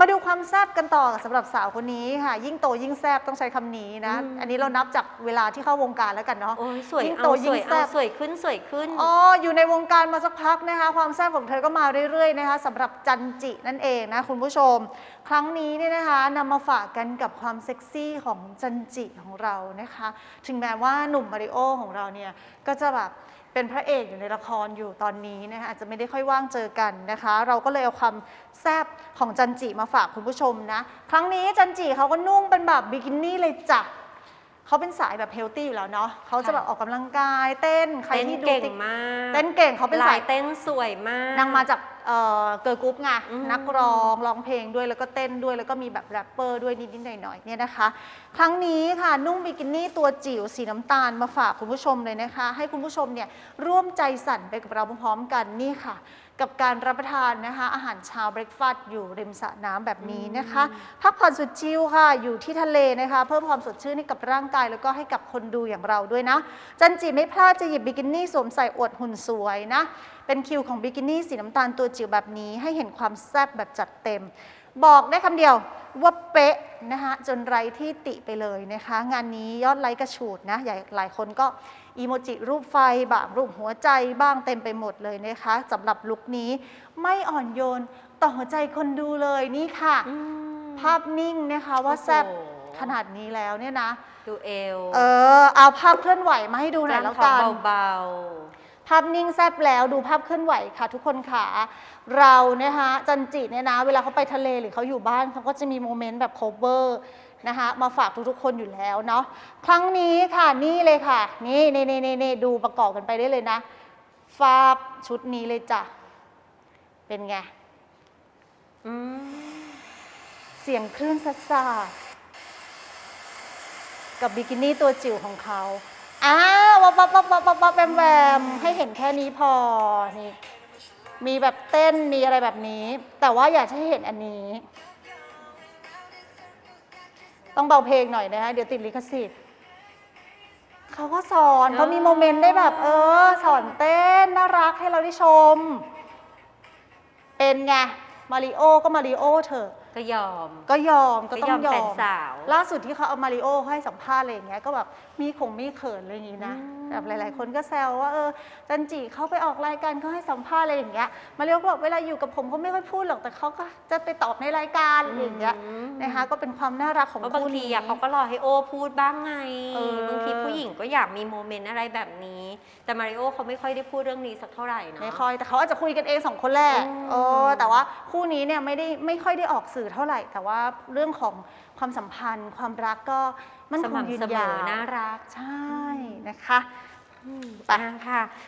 มาดูความแซบกันต่อสำหรับสาวคนนี้ค่ะ ยิ่งโตยิ่งแซบต้องใช้คำนี้นะ อืม อันนี้เรานับจากเวลาที่เข้าวงการแล้วกันเนาะ โอ้ยสวยยิ่งเอาโตสยิ่งวยแซ่เอาบ สวยขึ้นสวยขึ้น อ๋ออยู่ในวงการมาสักพักนะคะ ความแซ่บของเธอก็มาเรื่อยๆนะคะสำหรับจันจินั่นเองนะคุณผู้ชม ครั้งนี้เนี่ยนะคะนำมาฝากกันกับความเซ็กซี่ของจันจิของเรานะคะ ถึงแม้ว่าหนุ่มมาริโอของเราเนี่ยก็จะแบบ เป็นพระเอกอยู่ในละครอยู่ตอนนี้นะคะอาจจะไม่ได้ค่อยว่างเจอกันนะคะ เราก็เลยเอาความแซบของจันจิมาฝากคุณผู้ชมนะ ครั้งนี้จันจิเขาก็นุ่งเป็นแบบบิกินี่เลยจ้ะ เขาเป็นสายแบบเฮลตี้อยู่แล้วเนาะเขาจะแบบออกกำลังกายเต้นใครเต้นที่ดูเก่งติ๊กมากเต้นเก่งเขาเป็นลาสายยเต้นสวยมากนางมาจากเอ่อเกิร์ลกรุ๊ปไงอืมนักร้องร้องเพลงด้วยแล้วก็เต้นด้วยแล้วก็มีแบบแรปเปอร์ด้วยนิดๆหน่อยๆเนี่ยนะคะ ครั้งนี้ค่ะนุ่งบิกินี่ตัวจิ๋วสีน้ำตาลมาฝากคุณผู้ชมเลยนะคะ ให้คุณผู้ชมเนี่ยร่วมใจสั่นไปกับเราพร้อมๆกันนี่ค่ะ กับการรับประทานนะคะ อาหารเช้าเบรกฟาสต์อยู่ริมสระน้ำแบบนี้นะคะ พักผ่อนสุดชิลค่ะ อยู่ที่ทะเลนะคะ เพิ่มความสดชื่นให้กับร่างกาย แล้วก็ให้กับคนดูอย่างเราด้วยนะ จันจิไม่พลาดจะหยิบบิกินี่สวมใส่อวดหุ่นสวยนะ เป็นคิวของบิกินี่สีน้ำตาลตัวจิ๋วแบบนี้ให้เห็นความแซ่บแบบจัดเต็ม บอกได้คำเดียวว่าเป๊ะ นะคะจนไร้ที่ติไปเลยนะคะ งานนี้ยอดไลค์กระฉูดนะใหญ่หลายคนก็อีโมจิรูปไฟบ้างรูปหัวใจบ้างเต็มไปหมดเลยนะคะสำหรับลุคนี้ไม่อ่อนโยนต่อหัวใจคนดูเลยนี่ค่ะอืมภาพนิ่งนะคะว่าแซ่บโอ้โหขนาดนี้แล้วเนี่ยนะ ดูเอว เออ เอาภาพเคลื่อนไหวมาให้ดูหน่อยกแล้วท้กัอนงเบา ภาพนิ่งแซบแล้วดูภาพเคลื่อนไหวค่ะทุกคนค่ะ เรานะคะจันจิเนี่ยนะเวลาเขาไปทะเลหรือเขาอยู่บ้านเขาก็จะมีโมเมนต์แบบโคเวอร์นะคะมาฝากทุกๆคนอยู่แล้วเนาะครั้งนี้ค่ะนี่เลยค่ะ นี่นี่นี่นี่นี่ดูประกอบกันไปได้เลยนะฟาบชุดนี้เลยจ้ะ เป็นไงๆอืมเสียงคลื่นซัดซาดกับบิกินี่ตัวจิ๋วของเขาอ้า ววับวับวับวับวับวับแวมแวมให้เห็นแค่นี้พอนี่มีแบบเต้นมีอะไรแบบนี้ แต่ว่าอยากให้เห็นอันนี้ ต้องเบาเพลงหน่อยนะคะเดี๋ยวติดลิขสิทธิ์เขาก็สอนเขามีโมเมนต์ได้แบบ เออ สอนเต้นน่ารักให้เราได้ชม เป็นไงมาริโอก็มาริโอเถอะ ก็ยอม ก็ยอมก็ต้องก็ยยออมมแฟนสาว ล่าสุดที่เขาเอามาริโอให้สัมภาษณ์อะไรอย่างเงี้ยก็แบบมีคงมีเขินอะไรอย่างงี้นะอืม แบบหลาย ๆ คนก็แซวว่าเออจันจิเขาไปออกรายการเขาให้สัมภาษณ์อะไรอย่างเงี้ยมาริโอก็บอกเวลาอยู่กับผมเขาไม่ค่อยพูดหรอกแต่เขาก็จะไปตอบในรายการอะไรอย่างเงี้ยนะคะก็เป็นความน่ารักของเพราะบางคู่ทีนี้ อะเขาก็รอให้โอพูดบ้างไงเออ บางทีผู้หญิงก็อยากมีโมเมนต์อะไรแบบนี้ แต่มาริโอเขาไม่ค่อยได้พูดเรื่องนี้สักเท่าไหร่เนาะ ไม่ค่อยแต่เขาอาจจะคุยกันเองสองคนแหละอืม เออแต่ว่าคู่นี้เนี่ยไม่ได้ไม่ค่อยได้ออกสื่อเท่าไหร่ แต่ว่าเรื่องของความสัมพันธ์ ความรักก็มันสคงยืม่ำเสนมยาอวน่ารัก ใช่นะคะอืมไปอะค่ะ